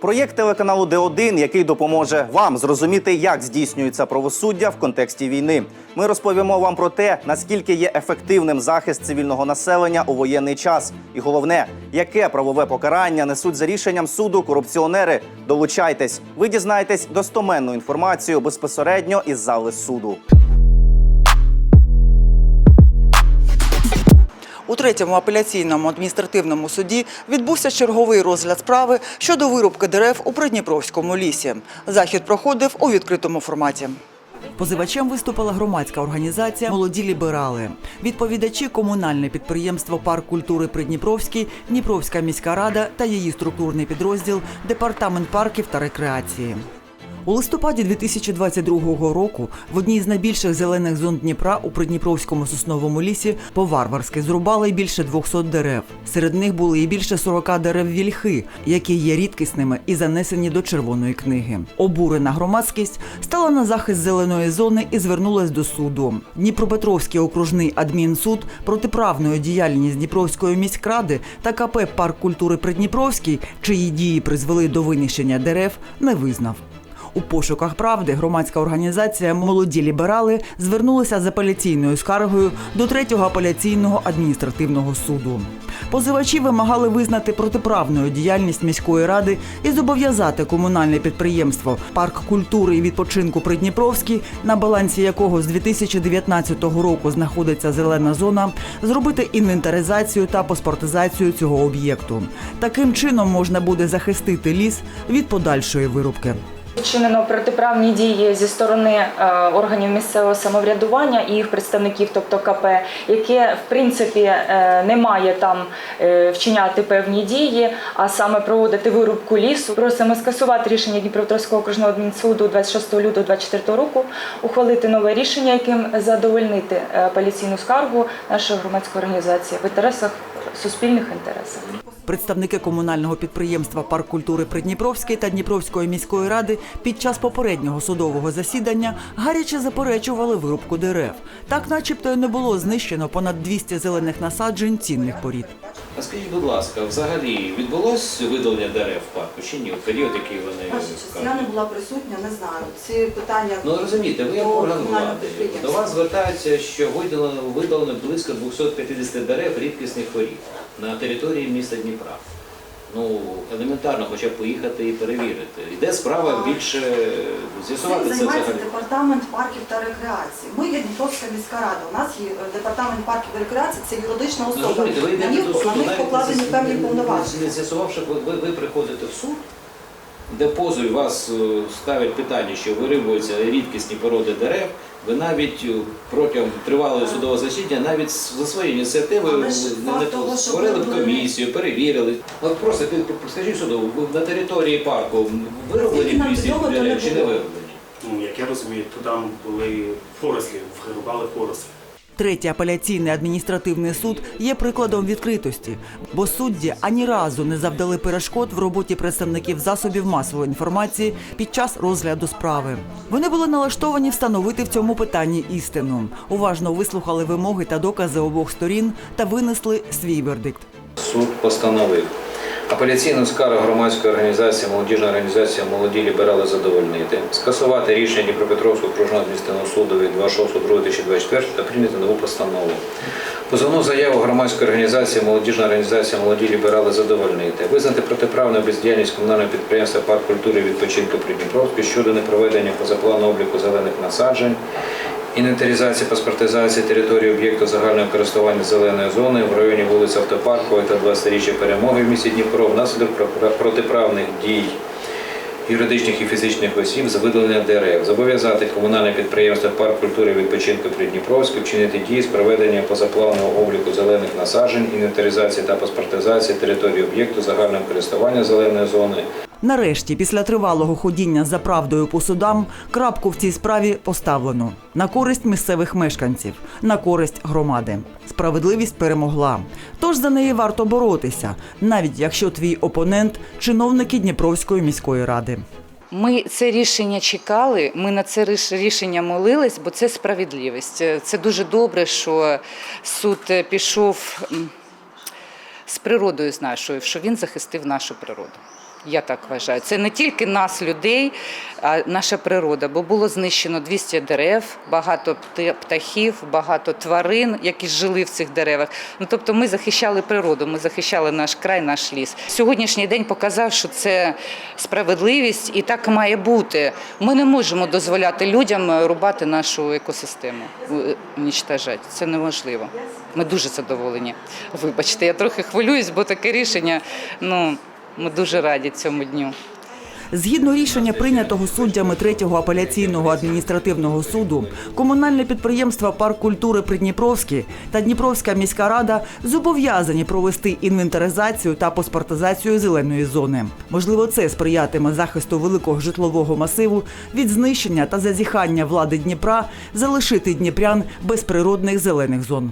Проєкт телеканалу Д1, який допоможе вам зрозуміти, як здійснюється правосуддя в контексті війни. Ми розповімо вам про те, наскільки є ефективним захист цивільного населення у воєнний час, і головне, яке правове покарання несуть за рішенням суду корупціонери. Долучайтесь, ви дізнаєтесь достоменну інформацію безпосередньо із зали суду. У третьому апеляційному адміністративному суді відбувся черговий розгляд справи щодо вирубки дерев у Придніпровському лісі. Захід проходив у відкритому форматі. Позивачем виступила громадська організація Молоді ліберали. Відповідачі комунальне підприємство Парк культури Придніпровський, Дніпровська міська рада та її структурний підрозділ Департамент парків та рекреації. У листопаді 2022 року в одній з найбільших зелених зон Дніпра у Придніпровському сосновому лісі по-варварськи зрубали більше 200 дерев. Серед них були і більше 40 дерев вільхи, які є рідкісними і занесені до червоної книги. Обурена громадськість стала на захист зеленої зони і звернулась до суду. Дніпропетровський окружний адмінсуд протиправної діяльність Дніпровської міськради та КП Парк культури Придніпровський, чиї дії призвели до винищення дерев, не визнав. У пошуках правди громадська організація Молоді ліберали звернулася з апеляційною скаргою до третього апеляційного адміністративного суду. Позивачі вимагали визнати протиправною діяльність міської ради і зобов'язати комунальне підприємство Парк культури і відпочинку Придніпровський, на балансі якого з 2019 року знаходиться зелена зона, зробити інвентаризацію та паспортизацію цього об'єкту. Таким чином можна буде захистити ліс від подальшої вирубки. Вчинено протиправні дії зі сторони е, органів місцевого самоврядування і їх представників, тобто КП, яке в принципі е, не має там е, вчиняти певні дії, а саме проводити вирубку лісу. Просимо скасувати рішення Дніпропетровського окружного адмінсуду 26 лютого 2024 року, ухвалити нове рішення, яким задовольнити апеляційну скаргу нашої громадської організації в інтересах суспільних інтересах. Представники комунального підприємства Парк культури Придніпровський та Дніпровської міської ради під час попереднього судового засідання гаряче заперечували вирубку дерев. Так, начебто, і не було знищено понад 200 зелених насаджень цінних порід. А скажіть, будь ласка, взагалі відбулось видалення дерев в парку чи ні? В період, який вони я не була присутня, не знаю. Ці питання Ну розумієте, ви як орган влади. До вас звертаються, що видалено, видалено близько 250 дерев рідкісних порід на території міста Дніпра. Ну, елементарно, хоча б поїхати і перевірити. Йде справа більше з'ясувати це займається взагалі. департамент парків та рекреації. Ми є Дніпровська міська рада. У нас є е, департамент парків і рекреації, це юридична Ну, особа. розумієте, ви На йдете них, до суду, на них навіть покладені не- певні повноваження. Не з'ясувавши, ви, ви, ви приходите в суд, де позові вас е, ставить питання, що вирибуються рідкісні породи дерев, ви навіть е, протягом тривалого судового засідання, навіть за не- того, що створили б комісію, перевірили. От просто скажіть суду, на території парку вироблені Наскільки нам 200 відомо, то не дерев чи не вироблені? Ну, як я розумію, то там були порослі, вирубали порослі. Третій апеляційний адміністративний суд є прикладом відкритості, бо судді ані разу не завдали перешкод в роботі представників засобів масової інформації під час розгляду справи. Вони були налаштовані встановити в цьому питанні істину, уважно вислухали вимоги та докази обох сторін та винесли свій вердикт. Суд постановив апеляційну скаргу громадської організації, молодіжна організація Молоді ліберали задовольнити, скасувати рішення Дніпропетровського окружного адміністративного суду від 26.02.2024 та прийняти нову постанову. Позовну заяву громадської організації Молодіжна організація Молоді ліберали задовольнити, визнати протиправну бездіяльність комунального підприємства Парк культури і відпочинку Придніпровський щодо непроведення позаплану обліку зелених насаджень інвентаризації, паспортизації території об'єкту загального користування зеленої зони в районі вулиці Автопаркової та 20-річчя перемоги в місті Дніпро внаслідок протиправних дій юридичних і фізичних осіб за видалення дерев, зобов'язати комунальне підприємство Парк культури відпочинку Придніпровський вчинити дії з проведення позапланового обліку зелених насаджень, інвентаризації та паспортизації території об'єкту загального користування зеленої зони Нарешті, після тривалого ходіння за правдою по судам, крапку в цій справі поставлено на користь місцевих мешканців, на користь громади. Справедливість перемогла. Тож за неї варто боротися, навіть якщо твій опонент чиновники Дніпровської міської ради. Ми це рішення чекали, ми на це рішення молились, бо це справедливість. Це дуже добре, що суд е, пішов з природою з нашою, що він захистив нашу природу. Я так вважаю. Це не тільки нас, людей, а наша природа, бо було знищено 200 дерев, багато птахів, багато тварин, які жили в цих деревах. Ну тобто ми захищали природу, ми захищали наш край, наш ліс. Сьогоднішній день показав, що це справедливість і так має бути. Ми не можемо дозволяти людям рубати нашу екосистему, е, унічтажати. Це неможливо. Ми дуже задоволені. Вибачте, я трохи хвилююсь, бо таке рішення. Ну ми дуже раді цьому дню. Згідно рішення, прийнятого суддями третього апеляційного адміністративного суду, комунальне підприємство Парк культури Придніпровський та Дніпровська міська рада зобов'язані провести інвентаризацію та паспортизацію зеленої зони. Можливо, це сприятиме захисту великого житлового масиву від знищення та зазіхання влади Дніпра залишити дніпрян без природних зелених зон.